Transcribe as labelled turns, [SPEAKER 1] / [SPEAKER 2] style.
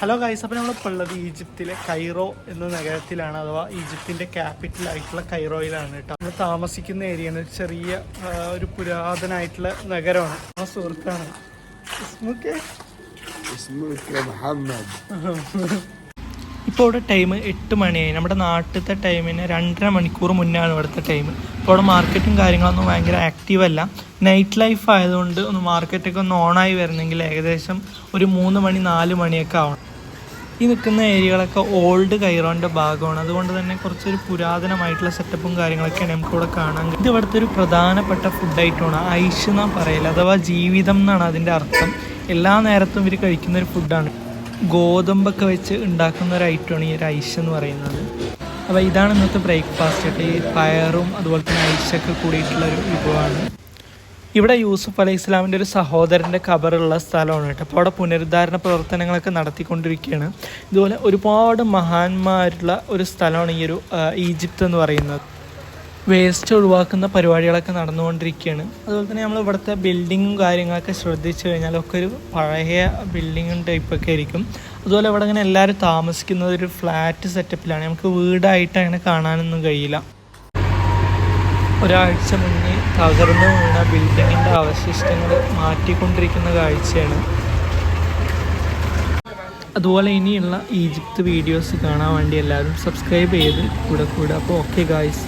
[SPEAKER 1] Hello guys അപ്പം നമ്മൾ ഇപ്പോൾ ഉള്ളത് ഈജിപ്തിലെ കൈറോ എന്ന നഗരത്തിലാണ് അഥവാ ഈജിപ്തിന്റെ ക്യാപിറ്റൽ ആയിട്ടുള്ള കൈറോയിലാണ് കേട്ടോ. നമ്മൾ താമസിക്കുന്ന ഏരിയയാണ് ഒരു ചെറിയ ഒരു പുരാതനായിട്ടുള്ള നഗരമാണ്. ആ സുഹൃത്താണ്. ഇപ്പോൾ ഇവിടെ ടൈം എട്ട് മണിയായി. നമ്മുടെ നാട്ടിലത്തെ ടൈമിന് രണ്ടര മണിക്കൂർ മുന്നാണ് ഇവിടുത്തെ ടൈം ഇപ്പോൾ ഇവിടെ മാർക്കറ്റും കാര്യങ്ങളൊന്നും ഭയങ്കര ആക്റ്റീവല്ല നൈറ്റ് ലൈഫ് ആയതുകൊണ്ട് ഒന്ന് മാർക്കറ്റൊക്കെ ഒന്ന് ഓണായി വരുന്നെങ്കിൽ ഏകദേശം ഒരു മൂന്ന് മണി നാല് മണിയൊക്കെ ആവണം. ഈ നിൽക്കുന്ന ഏരിയകളൊക്കെ ഓൾഡ് കൈറോന്റെ ഭാഗമാണ്. അതുകൊണ്ട് തന്നെ കുറച്ചൊരു പുരാതനമായിട്ടുള്ള സെറ്റപ്പും കാര്യങ്ങളൊക്കെയാണ് നമുക്ക് ഇവിടെ കാണാൻ ഇത് ഇവിടുത്തെ ഒരു പ്രധാനപ്പെട്ട ഫുഡ് ഐറ്റമാണ് ഐഷ് എന്നാണ് പറയൽ. അഥവാ ജീവിതം എന്നാണ് അതിന്റെ അർത്ഥം. എല്ലാ നേരത്തും ഇവർ കഴിക്കുന്ന ഒരു ഫുഡാണ് ഗോതമ്പൊക്കെ വെച്ച് ഉണ്ടാക്കുന്ന ഒരു ഐറ്റമാണ് ഈ ഒരു ഐഷ് എന്ന് പറയുന്നത്. അപ്പോൾ ഇതാണ് ഇന്നത്തെ ബ്രേക്ക്ഫാസ്റ്റ് ഈ പയറും അതുപോലെ തന്നെ ഐഷൊക്കെ കൂടിയിട്ടുള്ള ഒരു വിഭവമാണ്. ഇവിടെ യൂസുഫ് അലൈഹി ഇസ്ലാമിന്റെ ഒരു സഹോദരന്റെ ഖബറുള്ള സ്ഥലമാണ് കേട്ടോ. അപ്പോൾ അവിടെ പുനരുദ്ധാരണ പ്രവർത്തനങ്ങളൊക്കെ നടത്തിക്കൊണ്ടിരിക്കുകയാണ്. ഇതുപോലെ ഒരുപാട് മഹാന്മാരുള്ള ഒരു സ്ഥലമാണ് ഈ ഒരു ഈജിപ്ത് എന്ന് പറയുന്നത്. വേസ്റ്റ് ഒഴിവാക്കുന്ന പരിപാടികളൊക്കെ നടന്നുകൊണ്ടിരിക്കുകയാണ്. അതുപോലെ തന്നെ നമ്മൾ ഇവിടുത്തെ ബിൽഡിങ്ങും കാര്യങ്ങളൊക്കെ ശ്രദ്ധിച്ചു കഴിഞ്ഞാൽ ഒക്കെ ഒരു പഴയ ബിൽഡിങ്ങും ടൈപ്പൊക്കെ ആയിരിക്കും. അതുപോലെ ഇവിടെ ഇങ്ങനെ എല്ലാവരും താമസിക്കുന്നത് ഒരു ഫ്ലാറ്റ് സെറ്റപ്പിലാണ് നമുക്ക് വീടായിട്ട് അങ്ങനെ കാണാനൊന്നും കഴിയില്ല. ഒരാഴ്ച മുന്നേ തകർന്നു വീണ ബിൽഡിങ്ങിന്റെ അവശിഷ്ടങ്ങൾ മാറ്റിക്കൊണ്ടിരിക്കുന്ന കാഴ്ചയാണ്. അതുപോലെ ഇനിയുള്ള ഈജിപ്ത് വീഡിയോസ് കാണാൻ വേണ്ടി എല്ലാവരും സബ്സ്ക്രൈബ് ചെയ്ത് കൂടെ കൂടെ. അപ്പോൾ ഓക്കെ ഗായ്സ്.